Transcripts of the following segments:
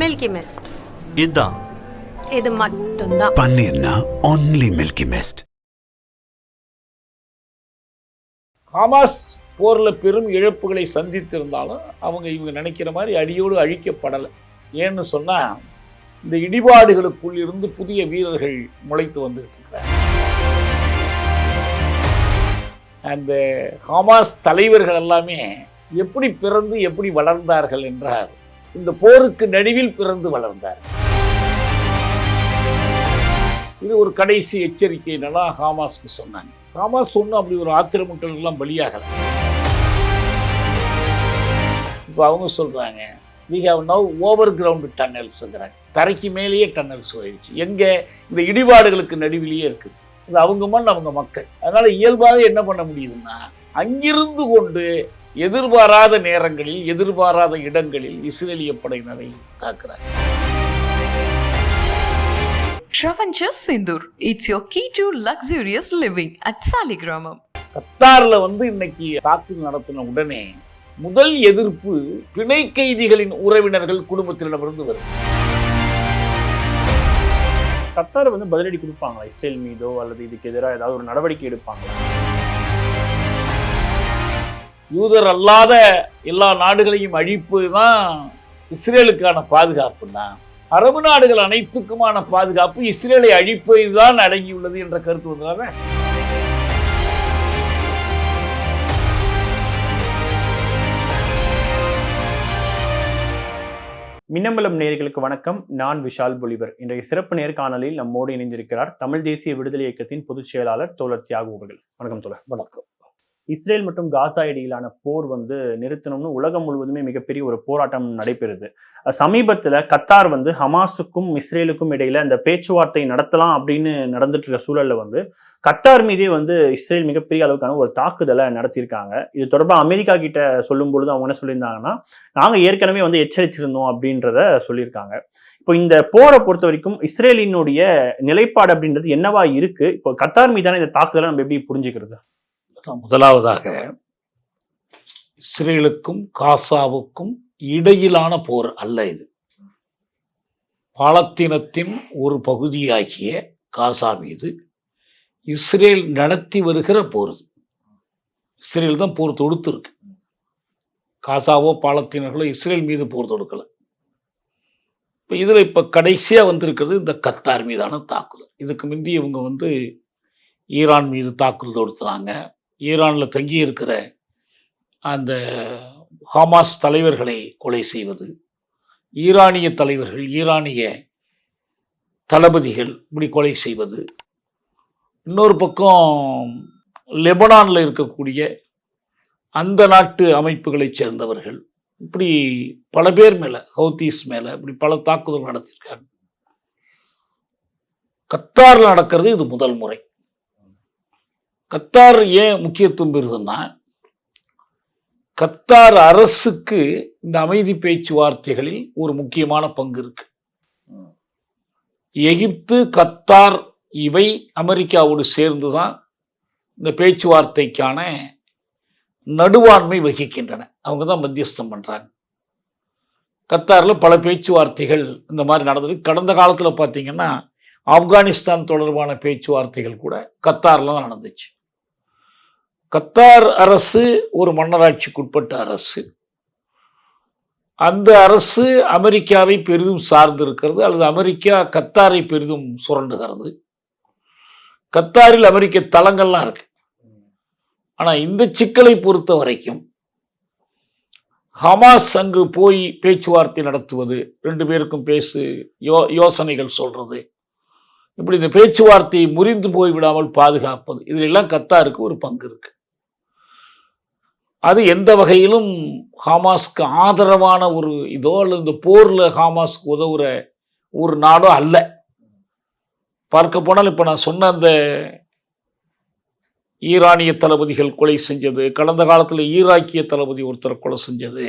Milky mist இதுதான் இது மட்டும்தான் பன்னீர்னா ஒன்லி மில்கி மிஸ்ட் ஹமாஸ் போரில் பெரும் இழப்புகளை சந்தித்திருந்தாலும் அவங்க இவங்க நினைக்கிற மாதிரி அடியோடு அழிக்கப்படலை. ஏன்னு சொன்னால் இந்த இடிபாடுகளுக்குள் இருந்து புதிய வீரர்கள் முளைத்து வந்திருக்கிறார் அந்த ஹமாஸ் தலைவர்கள் எல்லாமே எப்படி பிறந்து எப்படி வளர்ந்தார்கள் என்றால் இந்த போருக்கு நடுவில் பிறந்து வளர்ந்தார். இது ஒரு கடைசி எச்சரிக்கை நல்லா ஹாமாஸ்க்கு சொன்னாங்க. ஹாமாஸ் சொன்ன அப்படி ஒரு ஆத்திரமுட்டலுக்கெல்லாம் பலியாகலை. இப்போ அவங்க சொல்கிறாங்க we have now over ground டன்னல்ஸுங்கிறாங்க தரைக்கு மேலேயே டன்னல்ஸ் போயிடுச்சு எங்கே இந்த இடிபாடுகளுக்கு நடுவிலேயே இருக்குது இது அவங்க மண் அவங்க மக்கள். அதனால் இயல்பாகவே என்ன பண்ண முடியுதுன்னா அங்கிருந்து கொண்டு எதிர்பாராத நேரங்களில் எதிர்பாராத இடங்களில் இஸ்ரேலிய படையினரை தாக்குறாங்க Travancher Sindur. It's your key to luxurious living at Saligramam. கத்தாரில் வந்து இன்னைக்கு தாக்குதல் நடத்தின உடனே முதல் எதிர்ப்பு பிணை கைதிகளின் உறவினர்கள் குடும்பத்தினரிடமிருந்து வருது கத்தார் வந்து பதிலடி கொடுப்பாங்களா இஸ்ரேல் மீதோ அல்லது இதுக்கு எதிராக ஏதாவது ஒரு நடவடிக்கை எடுப்பாங்களா யூதர் அல்லாத எல்லா நாடுகளையும் அழிப்பு தான் இஸ்ரேலுக்கான பாதுகாப்பு தான் அரபு நாடுகள் அனைத்துக்குமான பாதுகாப்பு இஸ்ரேலை அழிப்பது தான் அடங்கியுள்ளது என்ற கருத்து வந்ததால மின்னம்பலம் நேயர்களுக்கு வணக்கம். நான் விஷால் பொலிவர். இன்றைய சிறப்பு நேர்காணலில் நம்மோடு இணைந்திருக்கிறார் தமிழ் தேசிய விடுதலை இயக்கத்தின் பொதுச் செயலாளர் தோழர் தியாகு அவர்கள். வணக்கம் தோழர். வணக்கம். இஸ்ரேல் மற்றும் காசா இடையிலான போர் வந்து நிறுத்தணும்னு உலகம் முழுவதுமே மிகப்பெரிய ஒரு போராட்டம் நடைபெறுது. சமீபத்தில் கத்தார் வந்து ஹமாஸுக்கும் இஸ்ரேலுக்கும் இடையில இந்த பேச்சுவார்த்தை நடத்தலாம் அப்படின்னு நடந்துட்டு இருக்க சூழல்ல வந்து கத்தார் மீதே வந்து இஸ்ரேல் மிகப்பெரிய அளவுக்கான ஒரு தாக்குதலை நடத்தியிருக்காங்க. இது தொடர்பாக அமெரிக்கா கிட்ட சொல்லும் பொழுது அவங்க என்ன சொல்லியிருந்தாங்கன்னா நாங்கள் ஏற்கனவே வந்து எச்சரிச்சிருந்தோம் அப்படின்றத சொல்லியிருக்காங்க. இப்போ இந்த போரை பொறுத்த வரைக்கும் இஸ்ரேலினுடைய நிலைப்பாடு அப்படின்றது என்னவா இருக்கு? இப்போ கத்தார் மீதான இந்த தாக்குதலை நம்ம எப்படி புரிஞ்சுக்கிறது? முதலாவதாக இஸ்ரேலுக்கும் காசாவுக்கும் இடையிலான போர் அல்ல இது. பாலத்தீனத்தின் ஒரு பகுதியாகிய காசா மீது இஸ்ரேல் நடத்தி வருகிற போர் இஸ்ரேல் தான் போர் தொடுத்துருக்கு. காசாவோ பாலத்தீனர்களோ இஸ்ரேல் மீது போர் தொடுக்கல. இப்போ இதில் இப்போ கடைசியாக வந்திருக்கிறது இந்த கத்தார் மீதான தாக்குதல். இதுக்கு முந்தி இவங்க வந்து ஈரான் மீது தாக்குதல் தொடுத்துறாங்க ஈரானில் தங்கி இருக்கிற அந்த ஹமாஸ் தலைவர்களை கொலை செய்வது ஈரானிய தலைவர்கள் ஈரானிய தளபதிகள் இப்படி கொலை செய்வது. இன்னொரு பக்கம் லெபனானில் இருக்கக்கூடிய அந்த நாட்டு அமைப்புகளைச் சேர்ந்தவர்கள் இப்படி பல பேர் மேலே ஹவுத்தீஸ் மேலே இப்படி பல தாக்குதல் நடத்தியிருக்காங்க. கத்தாரில் நடக்கிறது இது முதல் முறை. கத்தார் ஏன் முக்கியத்துவம் பெறுதுன்னா கத்தார் அரசுக்கு இந்த அமைதி பேச்சுவார்த்தைகளில் ஒரு முக்கியமான பங்கு இருக்கு. எகிப்து கத்தார் இவை அமெரிக்காவோடு சேர்ந்து தான் இந்த பேச்சுவார்த்தைக்கான நடுவாண்மை வகிக்கின்றன. அவங்க தான் மத்தியஸ்தம் பண்ணுறாங்க கத்தாரில் பல பேச்சுவார்த்தைகள் இந்த மாதிரி நடந்தது கடந்த காலத்தில் பார்த்தீங்கன்னா ஆப்கானிஸ்தான் தொடர்பான பேச்சுவார்த்தைகள் கூட கத்தாரில் தான் நடந்துச்சு. கத்தார் அரசு ஒரு மன்னராட்சிக்குட்பட்ட அரசு. அந்த அரசு அமெரிக்காவை பெரிதும் சார்ந்திருக்கிறது அல்லது அமெரிக்கா கத்தாரை பெரிதும் சுரண்டுகிறது. கத்தாரில் அமெரிக்க தளங்கள்லாம் இருக்கு. ஆனால் இந்த சிக்கலை பொறுத்த வரைக்கும் ஹமாஸ் அங்கு போய் பேச்சுவார்த்தை நடத்துவது ரெண்டு பேருக்கும் பேசு யோ யோசனைகள் சொல்றது இப்படி இந்த பேச்சுவார்த்தையை முறிந்து போய் விடாமல் பாதுகாப்பது இதிலெல்லாம் கத்தாருக்கு ஒரு பங்கு இருக்கு. அது எந்த வகையிலும் ஹமாஸ்க்கு ஆதரவான ஒரு இதோ அல்லது இந்த போரில் ஹமாஸ்க்கு உதவுற ஒரு நாடோ அல்ல. பார்க்க போனால் இப்போ நான் சொன்ன அந்த ஈரானிய தளபதிகள் கொலை செஞ்சது கடந்த காலத்தில் ஈராக்கிய தளபதி ஒருத்தர் கொலை செஞ்சது.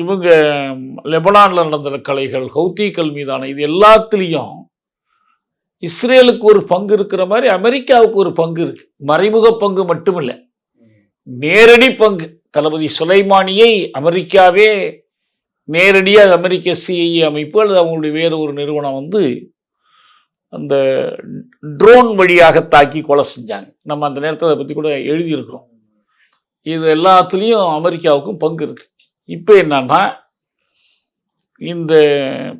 இவங்க லெபனானில் நடந்த கலைகள் ஹவுத்திகள் மீதான இது எல்லாத்துலேயும் இஸ்ரேலுக்கு ஒரு பங்கு இருக்கிற மாதிரி அமெரிக்காவுக்கு ஒரு பங்கு இருக்குது மறைமுக பங்கு மட்டுமில்லை. நேரடி பங்கு. தளபதி சுலைமானியை அமெரிக்காவே நேரடியாக அமெரிக்க சிஐஏ அமைப்பு அல்லது அவங்களுடைய வேறு ஒரு நிறுவனம் வந்து அந்த ட்ரோன் வழியாக தாக்கி கொலை செஞ்சாங்க. நம்ம அந்த நேரத்தில் அதை பற்றி கூட எழுதியிருக்கிறோம். இது எல்லாத்துலேயும் அமெரிக்காவுக்கும் பங்கு இருக்குது இப்போ என்னன்னா இந்த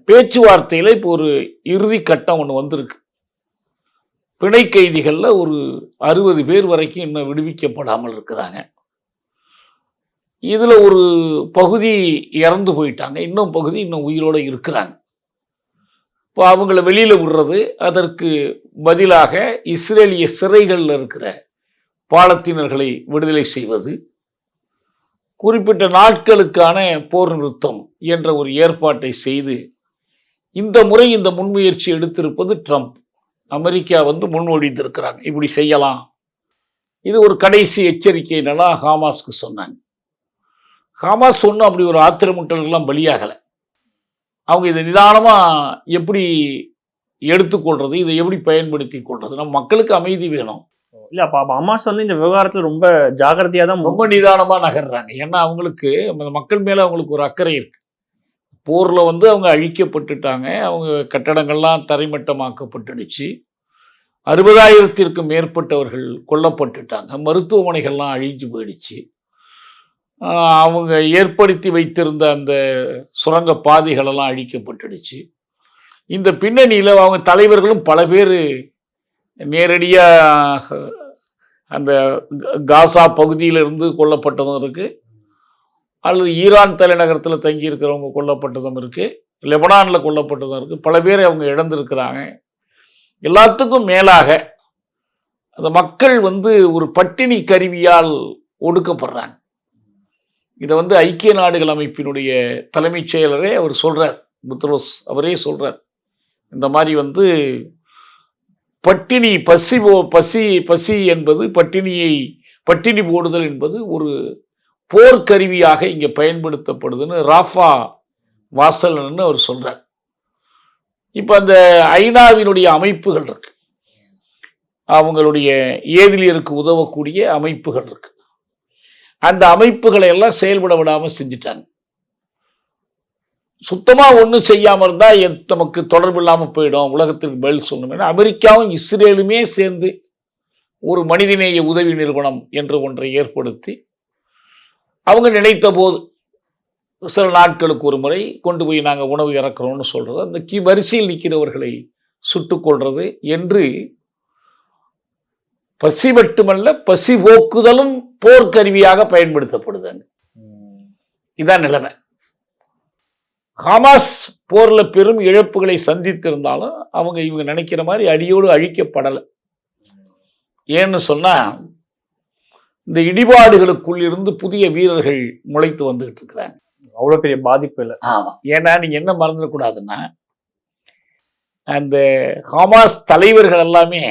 பேச்சுவார்த்தையில் இப்போ ஒரு இறுதி கட்டம் ஒன்று வந்திருக்கு. பிணை கைதிகளில் ஒரு அறுபது பேர் வரைக்கும் இன்னும் விடுவிக்கப்படாமல் இருக்கிறாங்க. இதில் ஒரு பகுதி இறந்து போயிட்டாங்க. இன்னும் பகுதி இன்னும் உயிரோடு இருக்கிறாங்க. இப்போ அவங்கள வெளியில் விடுறது அதற்கு பதிலாக இஸ்ரேலிய சிறைகளில் இருக்கிற பாலத்தினர்களை விடுதலை செய்வது குறிப்பிட்ட நாட்களுக்கான போர் நிறுத்தம் என்ற ஒரு ஏற்பாட்டை செய்து இந்த முறை இந்த முன்முயற்சி எடுத்திருப்பது ட்ரம்ப். அமெரிக்கா வந்து முன்மொழிந்திருக்கிறாங்க இப்படி செய்யலாம். இது ஒரு கடைசி எச்சரிக்கை நல்லா ஹாமாஸ்க்கு சொன்னாங்க. ஹமாஸ் ஒன்றும் அப்படி ஒரு ஆத்திரமுட்டல்கள்லாம் பலியாகலை. அவங்க இதை நிதானமாக எப்படி எடுத்துக்கொள்றது இதை எப்படி பயன்படுத்தி கொள்றது? நம்ம மக்களுக்கு அமைதி வேணும். இல்ல அப்ப அப்ப அமாஸ் வந்து இந்த விவகாரத்துல ரொம்ப ஜாகிரதையா தான் ரொம்ப நிதானமாக நகர்றாங்க. ஏன்னா அவங்களுக்கு மக்கள் மேலே அவங்களுக்கு ஒரு அக்கறை இருக்கு. போரில் வந்து அவங்க அழிக்கப்பட்டுட்டாங்க. அவங்க கட்டடங்கள்லாம் தரைமட்டமாக்கப்பட்டுடுச்சு. அறுபதாயிரத்திற்கும் மேற்பட்டவர்கள் கொல்லப்பட்டுட்டாங்க. மருத்துவமனைகள்லாம் அழிஞ்சு போயிடுச்சு. அவங்க ஏற்படுத்தி வைத்திருந்த அந்த சுரங்க பாதைகளெல்லாம் அழிக்கப்பட்டுடுச்சு. இந்த பின்னணியில் அவங்க தலைவர்களும் பல பேர் நேரடியாக அந்த காசா பகுதியிலிருந்து கொல்லப்பட்டதும் இருக்குது அல்லது ஈரான் தலைநகரத்தில் தங்கி இருக்கிறவங்க கொல்லப்பட்டதும் இருக்குது லெபனானில் கொல்லப்பட்டதும் இருக்குது பல பேர் அவங்க இழந்திருக்கிறாங்க. எல்லாத்துக்கும் மேலாக அந்த மக்கள் வந்து ஒரு பட்டினி கருவியால் ஒடுக்கப்படுறாங்க. இதை வந்து ஐக்கிய நாடுகள் அமைப்பினுடைய தலைமைச் செயலரே அவர் சொல்கிறார் புத்ரோஸ் அவரே சொல்கிறார் இந்த மாதிரி வந்து பட்டினி பசி போ- பசி பசி என்பது பட்டினியை பட்டினி போடுதல் என்பது ஒரு போர்க்கருவியாக இங்கே பயன்படுத்தப்படுதுன்னு ராஃபா வாசலன்னு அவர் சொல்கிறார் இப்போ அந்த ஐநாவினுடைய அமைப்புகள் இருக்கு. அவங்களுடைய ஏதிலியருக்கு உதவக்கூடிய அமைப்புகள் இருக்கு. அந்த அமைப்புகளை எல்லாம் செயல்பட விடாமல் செஞ்சுட்டாங்க. சுத்தமாக ஒன்றும் செய்யாமல் இருந்தால் எத்- நமக்கு தொடர்பு இல்லாமல் போயிடும். உலகத்திற்கு பதில் சொல்லணும்னா அமெரிக்காவும் இஸ்ரேலுமே சேர்ந்து ஒரு மனிதநேய உதவி நிறுவனம் என்ற ஒன்றை ஏற்படுத்தி அவங்க நினைத்த போது சில நாட்களுக்கு ஒரு முறை கொண்டு போய் நாங்கள் உணவு இறக்குறோம்னு சொல்கிறது அந்த கி வரிசையில் நிற்கிறவர்களை சுட்டுக்கொள்வது என்று பசி மட்டுமல்ல பசி போக்குதலும் போர்க்கருவியாக பயன்படுத்தப்படுதுங்க. இதான் நிலைமை. ஹமாஸ் போரில் பெரும் இழப்புகளை சந்தித்திருந்தாலும் அவங்க இவங்க நினைக்கிற மாதிரி அடியோடு அழிக்கப்படலை. ஏன்னு சொன்னால் இந்த இடிபாடுகளுக்குள் இருந்து புதிய வீரர்கள் முளைத்து வந்துகிட்டு இருக்கிறாங்க அவ்வளவு பெரிய பாதிப்பு இல்ல. ஆமா. ஏன்னா நீங்க என்ன மறந்துடக்கூடாதுன்னா அந்த ஹமாஸ் தலைவர்கள் எல்லாமே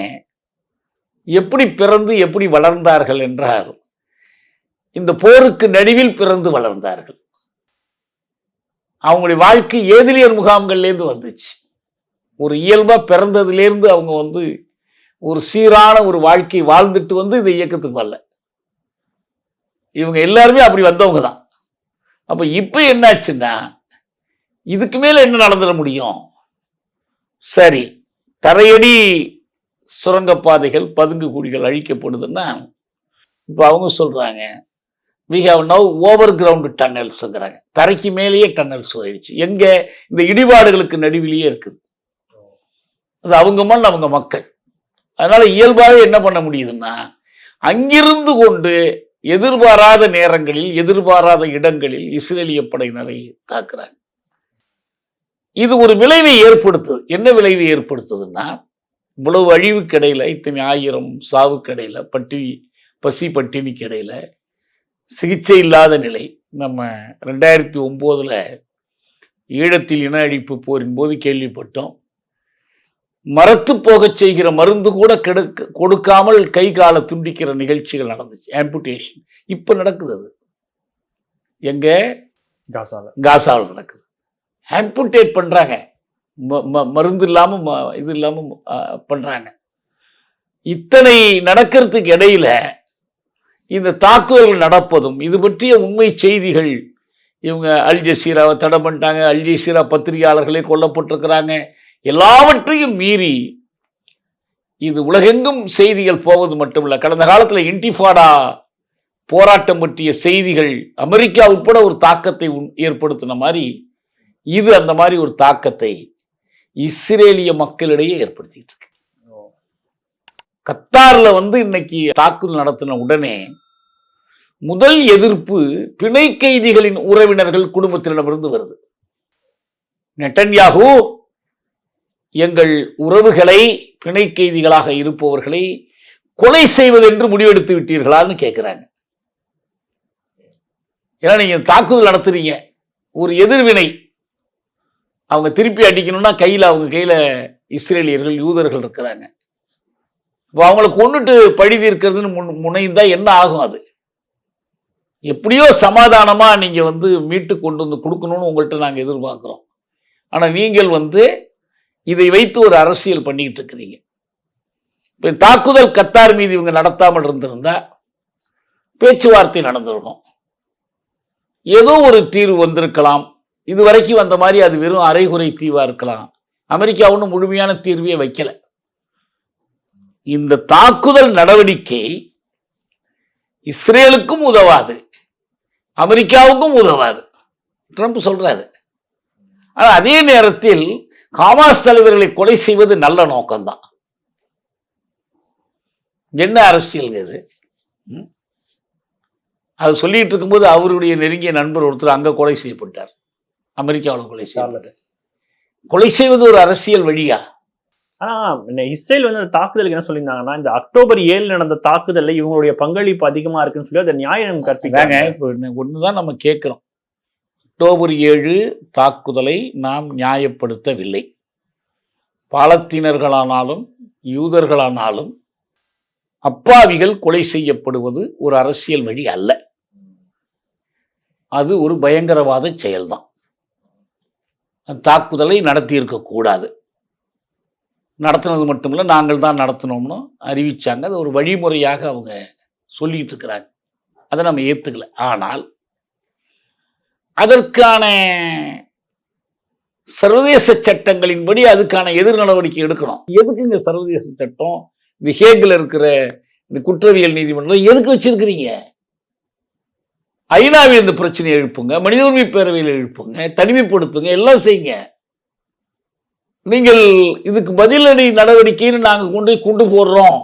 எப்படி பிறந்து எப்படி வளர்ந்தார்கள் என்றால் இந்த போருக்கு நடுவில் பிறந்து வளர்ந்தார்கள். அவங்களுடைய வாழ்க்கை ஏதிலியர் முகாம்கள்லேருந்து வந்துச்சு. ஒரு இயல்பா பிறந்ததுலேருந்து அவங்க வந்து ஒரு சீரான ஒரு வாழ்க்கை வாழ்ந்துட்டு வந்து இந்த இயக்கத்துக்கு வரல. இவங்க எல்லாருமே அப்படி வந்தவங்க தான். அப்போ இப்போ என்னாச்சுன்னா இதுக்கு மேலே என்ன நடந்துட முடியும்? சரி தரையடி சுரங்கப்பாதைகள் பதுங்கு குழிகள் அழிக்கப்படுதுன்னா இப்போ அவங்க சொல்கிறாங்க we have now over ground டன்னல்ஸுங்கிறாங்க தரைக்கு மேலேயே டன்னல்ஸ் ஆயிடுச்சு. எங்கே? இந்த இடிபாடுகளுக்கு நடுவிலேயே இருக்குது. அது அவங்க மண் அவங்க மக்கள். அதனால் இயல்பாகவே என்ன பண்ண முடியுதுன்னா அங்கிருந்து கொண்டு எதிர்பாராத நேரங்களில் எதிர்பாராத இடங்களில் இஸ்ரேலிய படையினரை தாக்குறாங்க. இது ஒரு விளைவை ஏற்படுத்துது. என்ன விளைவை ஏற்படுத்துதுன்னா இவ்வளவு அழிவுக்கு இடையில இத்தனை ஆயிரம் சாவுக்கு இடையில பட்டி பசி பட்டினிக்கு இடையில சிகிச்சை இல்லாத நிலை நம்ம ரெண்டாயிரத்தி ஒம்போதில் ஈழத்தில் இன அழிப்பு போரின் போது கேள்விப்பட்டோம். மரத்து போகச் செய்கிற மருந்து கூட கெடுக்க கொடுக்காமல் கை காலை துண்டிக்கிற நிகழ்ச்சிகள் நடந்துச்சு. ஆம்புடேஷன் இப்போ நடக்குது அது. எங்க? காசால. காசாவில் நடக்குது. ஆம்புடேட் பண்றாங்க. ம- ம- மருந்து இல்லாம ம- இது இல்லாம ஆ, பண்றாங்க. இத்தனை நடக்கிறதுக்கு இடையில இந்த தாக்குதல்கள் நடப்பதும் இது பற்றிய உண்மை செய்திகள் இவங்க அல் ஜசீராவை தடை பண்ணிட்டாங்க. அல் ஜசீரா பத்திரிகையாளர்களே கொல்லப்பட்டிருக்கிறாங்க. எல்லாவற்றையும் மீறி இது உலகெங்கும் செய்திகள் போவது மட்டுமல்ல. கடந்த காலத்தில் இன்டிஃபாடா போராட்டம் பற்றிய செய்திகள் அமெரிக்கா உட்பட ஒரு தாக்கத்தை உண்- ஏற்படுத்தின மாதிரி இது அந்த மாதிரி ஒரு தாக்கத்தை இஸ்ரேலிய மக்களிடையே ஏற்படுத்திட்டு இருக்கு. கத்தார்ல வந்து இன்னைக்கு தாக்குதல் நடத்தின உடனே முதல் எதிர்ப்பு பிணை கைதிகளின் உறவினர்கள் குடும்பத்தினரிடமிருந்து வருது. நெட்டன்யாகு எங்கள் உறவுகளை பிணை கைதிகளாக இருப்பவர்களை கொலை செய்வதென்று முடிவெடுத்து விட்டீர்களான்னு கேட்குறாங்க ஏன்னா நீங்கள் தாக்குதல் நடத்துறீங்க. ஒரு எதிர்வினை. அவங்க திருப்பி அடிக்கணும்னா கையில் அவங்க கையில் இஸ்ரேலியர்கள் யூதர்கள் இருக்கிறாங்க. இப்போ அவங்கள கொண்டுட்டு பழி தீர்க்கிறதுன்னு முன் முனைந்தால் என்ன ஆகும் அது? எப்படியோ சமாதானமாக நீங்கள் வந்து மீட்டு கொண்டு வந்து கொடுக்கணும்னு உங்கள்கிட்ட நாங்கள் எதிர்பார்க்குறோம். ஆனால் நீங்கள் வந்து இதை வைத்து ஒரு அரசியல் பண்ணிக்கிட்டு இருக்கிறீங்க. இப்போ தாக்குதல் கத்தார் மீது இவங்க நடத்தாமல் இருந்திருந்தா பேச்சுவார்த்தை நடந்திருக்கும். ஏதோ ஒரு தீர்வு வந்திருக்கலாம். இது வரைக்கும் வந்த மாதிரி அது வெறும் அரைகுறை தீர்வாக இருக்கலாம். அமெரிக்கா ஒன்றும் முழுமையான தீர்வையே வைக்கல. இந்த தாக்குதல் நடவடிக்கை இஸ்ரேலுக்கும் உதவாது. அமெரிக்காவுக்கும் உதவாது. ட்ரம்ப் சொல்றாரு. ஆனா அதே நேரத்தில் ஹமாஸ் தலைவர்களை கொலை செய்வது நல்ல நோக்கம்தான். என்ன அரசியல் இது? அது சொல்லிட்டு இருக்கும்போது அவருடைய நெருங்கிய நண்பர் ஒருத்தர் அங்க கொலை செய்யப்பட்டார். அமெரிக்காவில் கொலை செய்யப்பட்டார். கொலை செய்வது ஒரு அரசியல் வழியா? ஆனா இந்த இஸ்ரேல் வந்து அந்த தாக்குதலுக்கு என்ன சொல்லியிருந்தாங்கன்னா இந்த அக்டோபர் ஏழு நடந்த தாக்குதல்ல இவங்களுடைய பங்களிப்பு அதிகமா இருக்குன்னு சொல்லி அதை நியாயம் கற்பிக்கிறாங்க. இப்போ ஒண்ணுதான் நம்ம கேட்கிறோம் அக்டோபர் ஏழு தாக்குதலை நாம் நியாயப்படுத்தவில்லை. பாலத்தீனர்களானாலும் யூதர்களானாலும் அப்பாவிகள் கொலை செய்யப்படுவது ஒரு அரசியல் வழி அல்ல. அது ஒரு பயங்கரவாத செயல்தான். அந்த தாக்குதலை நடத்தியிருக்கக்கூடாது நடத்தினது நடத்தினது இல்லை நாங்கள் தான் நடத்தினோம்னு அறிவிச்சாங்க. அது ஒரு வழிமுறையாக அவங்க சொல்லிட்டு இருக்கிறாங்க. அதை நம்ம ஏற்றுக்கல ஆனால் அதற்கான சர்வதேச சட்டங்களின்படி அதுக்கான எதிர் நடவடிக்கை எடுக்கணும். எதுக்கு இந்த சர்வதேச சட்டம்? இந்த ஹேகில் இருக்கிற இந்த குற்றவியல் நீதிமன்றம் எதுக்கு வச்சிருக்கிறீங்க? ஐநாவில் இந்த பிரச்சனையை எழுப்புங்க மனித உரிமை பேரவையில் எழுப்புங்க தனிமைப்படுத்துங்க எல்லாம் செய்யுங்க. நீங்கள் இதுக்கு பதிலடி நடவடிக்கைன்னு நாங்கள் கொண்டு போய் கொண்டு போடுறோம்.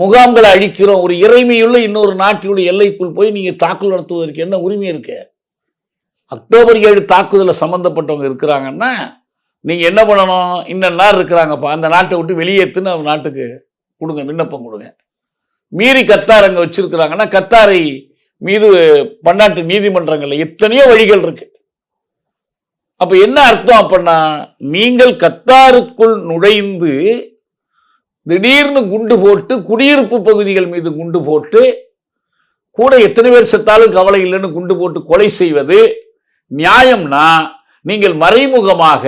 முகாம்களை அழிக்கிறோம். ஒரு இறைமையுள்ள இன்னொரு நாட்டினுடைய எல்லைக்குள் போய் நீங்கள் தாக்குதல் நடத்துவதற்கு என்ன உரிமை இருக்குது அக்டோபர் ஏழு தாக்குதலில் சம்மந்தப்பட்டவங்க இருக்கிறாங்கன்னா நீங்கள் என்ன பண்ணணும்? இன்னும் நாள் இருக்கிறாங்கப்பா. அந்த நாட்டை விட்டு வெளியேற்றுன்னு அவங்க நாட்டுக்கு கொடுங்க விண்ணப்பம் கொடுங்க. மீறி கத்தார் அங்கே வச்சுருக்கிறாங்கன்னா கத்தாரை மீது பன்னாட்டு நீதிமன்றங்களில் எத்தனையோ வழிகள் இருக்கு. அப்போ என்ன அர்த்தம் அப்படின்னா நீங்கள் கத்தாருக்குள் நுழைந்து திடீர்னு குண்டு போட்டு குடியிருப்பு பகுதிகள் மீது குண்டு போட்டு கூட எத்தனை பேர் செத்தாலும் கவலை இல்லைன்னு குண்டு போட்டு கொலை செய்வது நியாயம்னா நீங்கள் மறைமுகமாக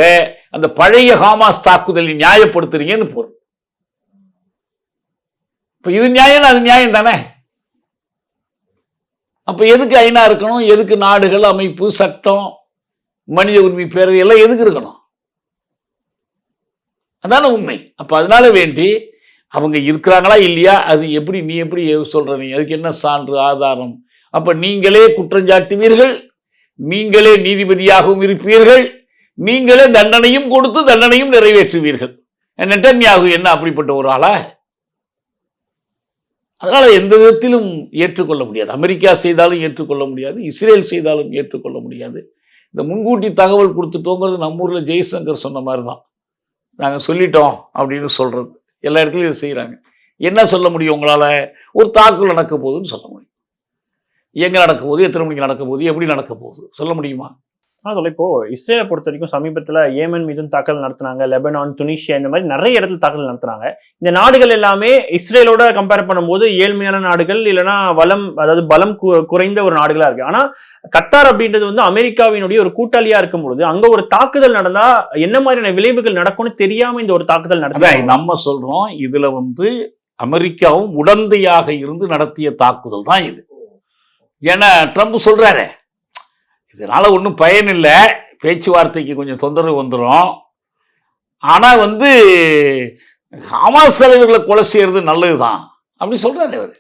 அந்த பழைய ஹாமாஸ் தாக்குதலை நியாயப்படுத்துறீங்கன்னு பொருள். இப்ப இது நியாயம் அது நியாயம் தானே அப்ப எதுக்கு ஐநா இருக்கணும்? எதுக்கு நாடுகள் அமைப்பு சட்டம் மனித உரிமை பேரவை எல்லாம் எதுக்கு இருக்கணும்? அதான உண்மை. அப்ப அதனால வேண்டி அவங்க இருக்கிறாங்களா இல்லையா? அது எப்படி நீ எப்படி சொல்ற நீ? அதுக்கு என்ன சான்று ஆதாரம்? அப்ப நீங்களே குற்றஞ்சாட்டுவீர்கள் நீங்களே நீதிபதியாகவும் இருப்பீர்கள். நீங்களே தண்டனையும் கொடுத்து தண்டனையும் நிறைவேற்றுவீர்கள். நெட்டன்யாகு என்ன அப்படிப்பட்ட ஒரு ஆளா? அதனால் எந்த விதத்திலும் ஏற்றுக்கொள்ள முடியாது. அமெரிக்கா செய்தாலும் ஏற்றுக்கொள்ள முடியாது. இஸ்ரேல் செய்தாலும் ஏற்றுக்கொள்ள முடியாது. இந்த முன்கூட்டி தகவல் கொடுத்துட்டோங்கிறது நம்ம ஊரில் ஜெய்சங்கர் சொன்ன மாதிரி தான் நாங்கள் சொல்லிட்டோம் அப்படின்னு சொல்கிறது எல்லா இடத்துலையும் இதை செய்கிறாங்க என்ன சொல்ல முடியும் உங்களால்? ஒரு தாக்குதல் நடக்க போகுதுன்னு சொல்ல முடியும். எங்கே நடக்க போகுது எத்தனை மணிக்கு நடக்க போகுது எப்படி நடக்க போகுது சொல்ல முடியுமா? ஆனால் இப்போ இஸ்ரேலை பொறுத்த வரைக்கும் சமீபத்தில் ஏமன் மீதும் தாக்குதல் நடத்தினாங்க லெபனான் துனிஷியா இந்த மாதிரி நிறைய இடத்துல தாக்குதல் நடத்துனாங்க. இந்த நாடுகள் எல்லாமே இஸ்ரேலோட கம்பேர் பண்ணும்போது ஏழ்மையான நாடுகள் இல்லைன்னா வளம் அதாவது பலம் குறைந்த ஒரு நாடுகளா இருக்கு. ஆனா கத்தார் அப்படின்றது வந்து அமெரிக்காவினுடைய ஒரு கூட்டாளியா இருக்கும் பொழுது அங்க ஒரு தாக்குதல் நடந்தா என்ன மாதிரியான விளைவுகள் நடக்கும்னு தெரியாம இந்த ஒரு தாக்குதல் நடத்தி நம்ம சொல்றோம் இதுல வந்து அமெரிக்காவும் உடந்தையாக இருந்து நடத்திய தாக்குதல் தான் இது. ஏன்னா ட்ரம்ப் சொல்கிறாரு இதனால் ஒன்றும் பயன் இல்லை. பேச்சுவார்த்தைக்கு கொஞ்சம் தொந்தரவு வந்துடும் ஆனால் வந்து ஹமாஸ் தலைவர்களை கொலை செய்கிறது நல்லது தான் அப்படி சொல்கிறாரு அவர்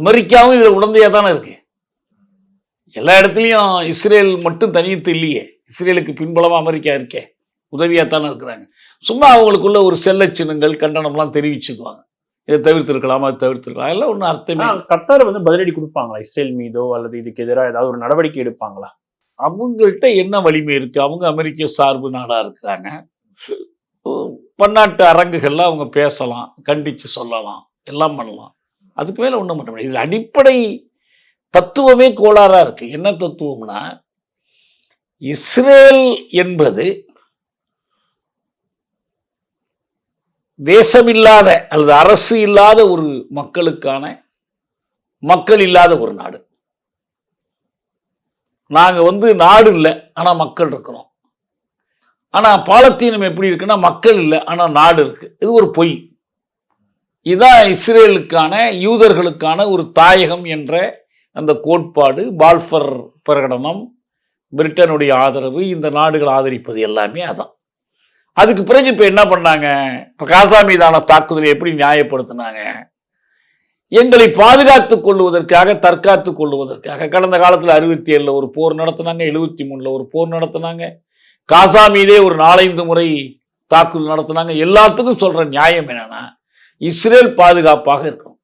அமெரிக்காவும் இதில் உடந்தையாக தானே இருக்கு. எல்லா இடத்துலையும் இஸ்ரேல் மட்டும் தனித்து இல்லையே. இஸ்ரேலுக்கு பின்புலமாக அமெரிக்கா இருக்கே. உதவியாக தானே இருக்கிறாங்க. சும்மா அவங்களுக்குள்ள ஒரு செல்ல சின்னங்கள் கண்டனம்லாம் தெரிவிச்சுக்குவாங்க. இதை தவிர்த்திருக்கலாம் அதை தவிர்த்திருக்கலாம். எல்லாம் ஒன்றும் அர்த்தமே கத்தார் வந்து பதிலடி கொடுப்பாங்களா? இஸ்ரேல் மீதோ அல்லது இதுக்கு எதிராக ஏதாவது ஒரு நடவடிக்கை எடுப்பாங்களா? அவங்கள்ட்ட என்ன வலிமை இருக்கு? அவங்க அமெரிக்க சார்பு நாடா இருக்கிறாங்க பன்னாட்டு அரங்குகள்ல அவங்க பேசலாம் கண்டிச்சு சொல்லலாம் எல்லாம் பண்ணலாம். அதுக்கு மேல ஒண்ணும் பண்ண முடியாது. இது அடிப்படை தத்துவமே கோளாறா இருக்கு. என்ன தத்துவம்னா இஸ்ரேல் என்பது தேசமில்லாத அல்லது அரசு இல்லாத ஒரு மக்களுக்கான மக்கள் இல்லாத ஒரு நாடு. நாங்கள் வந்து நாடு இல்லை ஆனால் மக்கள் இருக்கிறோம். ஆனால் பாலத்தீனம் எப்படி இருக்குன்னா மக்கள் இல்லை ஆனால் நாடு இருக்கு. இது ஒரு பொய். இதான் இஸ்ரேலுக்கான யூதர்களுக்கான ஒரு தாயகம் என்ற அந்த கோட்பாடு பால்ஃபர் பிரகடனம் பிரிட்டனுடைய ஆதரவு இந்த நாடுகள் ஆதரிப்பது எல்லாமே அதான். அதுக்கு பிறகு இப்போ என்ன பண்ணாங்க? இப்போ காசா மீதான தாக்குதலை எப்படி நியாயப்படுத்தினாங்க? எங்களை பாதுகாத்துக் கொள்வதற்காக தற்காத்துக் கொள்வதற்காக. கடந்த காலத்தில் அறுபத்தி ஏழில் ஒரு போர் நடத்தினாங்க எழுபத்தி மூணில் ஒரு போர் நடத்தினாங்க. காசா மீதே ஒரு நாலஞ்சு முறை தாக்குதல் நடத்தினாங்க. எல்லாத்துக்கும் சொல்கிற நியாயம் என்னன்னா இஸ்ரேல் பாதுகாப்பாக இருக்கும்.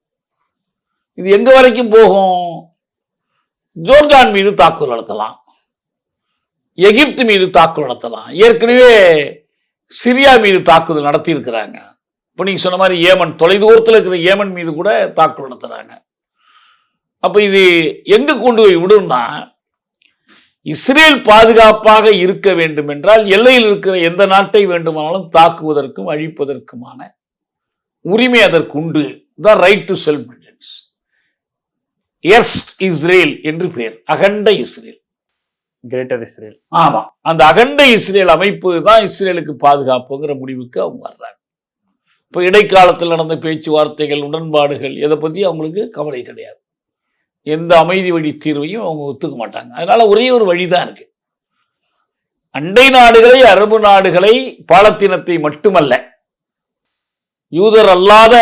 இது எங்கே வரைக்கும் போகும்? ஜோர்டான் மீது தாக்குதல் நடத்தலாம். எகிப்து மீது தாக்குதல் நடத்தலாம். ஏற்கனவே சிரியா மீது தாக்குதல் நடத்தியிருக்கிறாங்க. இப்போ நீங்க சொன்ன மாதிரி ஏமன் தொலைதூரத்தில் இருக்கிற ஏமன் மீது கூட தாக்குதல் நடத்துறாங்க. அப்போ இது எங்கே கொண்டு போய் விடும்னா இஸ்ரேல் பாதுகாப்பாக இருக்க வேண்டும் என்றால் எல்லையில் இருக்கிற எந்த நாட்டை வேண்டுமானாலும் தாக்குவதற்கும் அழிப்பதற்குமான உரிமை அதற்கு உண்டு. தான் ரைட் டு செல்ஃப் டிஃபென்ஸ் எர்ஸ்ட் இஸ்ரேல் என்று பெயர் அகண்ட இஸ்ரேல். கிரேட்டர் இஸ்ரேல் ஆமா. அந்த அகண்ட இஸ்ரேல் அமைப்பு தான் இஸ்ரேலுக்கு பாதுகாப்புங்கிற முடிவுக்கு அவங்க வர்றாங்க. இப்போ இடைக்காலத்தில் நடந்த பேச்சுவார்த்தைகள் உடன்பாடுகள் இதை பத்தி அவங்களுக்கு கவலை கிடையாது. எந்த அமைதி வழி தீர்வையும் அவங்க ஒத்துக்க மாட்டாங்க. அதனால ஒரே ஒரு வழிதான் இருக்கு. அண்டை நாடுகளை அரபு நாடுகளை பாலத்தீனத்தை மட்டுமல்ல யூதர் அல்லாத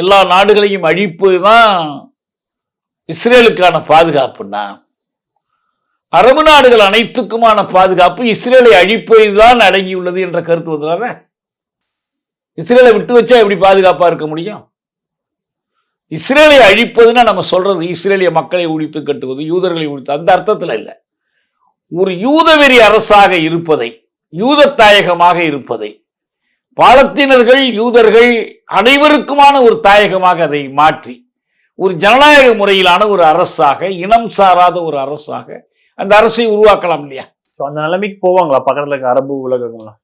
எல்லா நாடுகளையும் அழிப்பு தான் இஸ்ரேலுக்கான பாதுகாப்புன்னா. அரபு நாடுகள் அனைத்துக்குமான பாதுகாப்பு இஸ்ரேலை அழிப்பதுதான் அடங்கியுள்ளது என்ற கருத்து வந்ததால இஸ்ரேலை விட்டு வச்சா எப்படி பாதுகாப்பா இருக்க முடியும்? இஸ்ரேலை அழிப்பதுன்னா நம்ம சொல்றது இஸ்ரேலிய மக்களை ஒழித்து கட்டுவது யூதர்களை ஒழித்து அந்த அர்த்தத்துல இல்லை. ஒரு யூதவெறி அரசாக இருப்பதை யூத தாயகமாக இருப்பதை பாலத்தினர்கள் யூதர்கள் அனைவருக்குமான ஒரு தாயகமாக அதை மாற்றி ஒரு ஜனநாயக முறையிலான ஒரு அரசாக இனம் சாராத ஒரு அரசாக அந்த அரசை உருவாக்கலாம் இல்லையா? ஸோ அந்த நிலைமைக்கு போவாங்களா? பக்கத்துல இருக்க அரபு உலகங்கள்லாம்.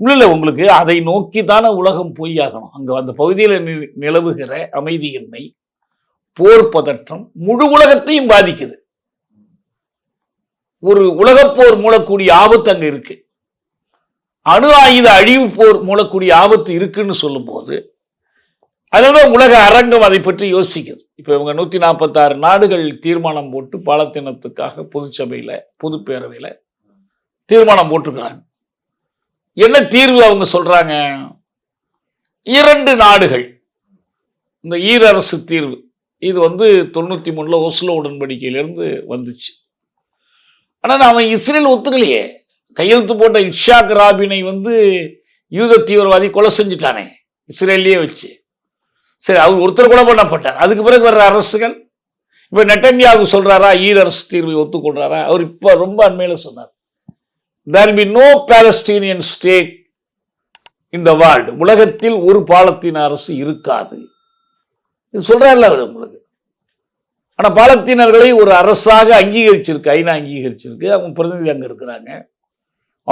இல்ல இல்ல உங்களுக்கு அதை நோக்கி தானே உலகம் பொய்யாகணும் அங்க அந்த பகுதியில் நிலவுகிற அமைதியின்மை போர் பதற்றம் முழு உலகத்தையும் பாதிக்குது. ஒரு உலகப்போர் மூலக்கூடிய ஆபத்து அங்க இருக்கு. அணு ஆயுத அழிவு போர் மூலக்கூடிய ஆபத்து இருக்குன்னு சொல்லும்போது அதுதான் உலக அரங்கம் அதை பற்றி யோசிக்குது. இப்போ இவங்க நூற்றி நாற்பத்தாறு நாடுகள் தீர்மானம் போட்டு பாலத்தினத்துக்காக பொதுச்சபையில பொதுப்பேரவையில தீர்மானம் போட்டிருக்கிறாங்க. என்ன தீர்வு அவங்க சொல்கிறாங்க இரண்டு நாடுகள். இந்த ஈரரசு தீர்வு. இது வந்து தொண்ணூற்றி மூணுல ஒஸ்லோ உடன்படிக்கையிலேருந்து வந்துச்சு. ஆனால் அவன் இஸ்ரேல் ஒத்துக்கலையே. கையெழுத்து போட்ட இஷாக் ராபினை வந்து யூத தீவிரவாதி கொலை செஞ்சுட்டானே. இஸ்ரேல்லையே வச்சு. சரி அவர் ஒருத்தர் கூட பண்ணப்பட்டார் அதுக்கு பிறகு வர்ற அரசுகள் இப்போ நெட்டன்யாகு சொல்றாரா ஈரரசு தீர்வை ஒத்துக்கொள்கிறாரா அவர் இப்போ ரொம்ப அண்மையில் சொன்னார். There be no Palestinian state இந்த வேர்ல்டு உலகத்தில் ஒரு பாலத்தீன அரசு இருக்காது. இது சொல்கிறார்ல அவர் உங்களுக்கு. ஆனா பாலத்தீனர்களை ஒரு அரசாக அங்கீகரிச்சிருக்கு ஐநா அங்கீகரிச்சிருக்கு. அவங்க பிரதிநிதி அங்கே இருக்கிறாங்க.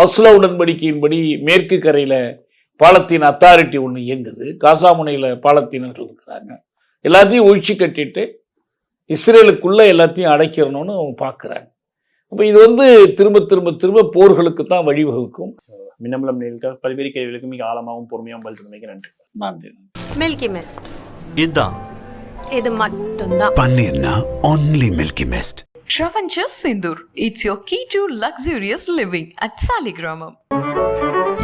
ஆஸ்லோ உடன்படிக்கையின்படி மேற்கு கரையில பாலத்தீன அத்தாரிட்டி ஒன்று இயங்குது. காசா முனையில பாலத்தீனர்கள் இருக்கிறாங்க. எல்லாத்தையும் ஒழிச்சு கட்டிட்டு இஸ்ரேலுக்குள்ள எல்லாத்தையும் அடைக்கிறணும்னு அவங்க பார்க்குறாங்க அப்போ இது வந்து திரும்ப திரும்ப திரும்ப போர்களுக்கு தான் வழிவகுக்கும். மின்னம்பலம் நேர்களுக்காக பல்வேறு கேள்விகளுக்கு மிக ஆழமாகவும் பொறுமையாகவும் பதில் தந்தமைக்கு நன்றி. நன்றி. மில்கி மிஸ்ட் இதுதான் இது மட்டும்தான். பன்னீர்னா only Milky Mist Travancher Sindur. It's your key to luxurious living at Saligramam.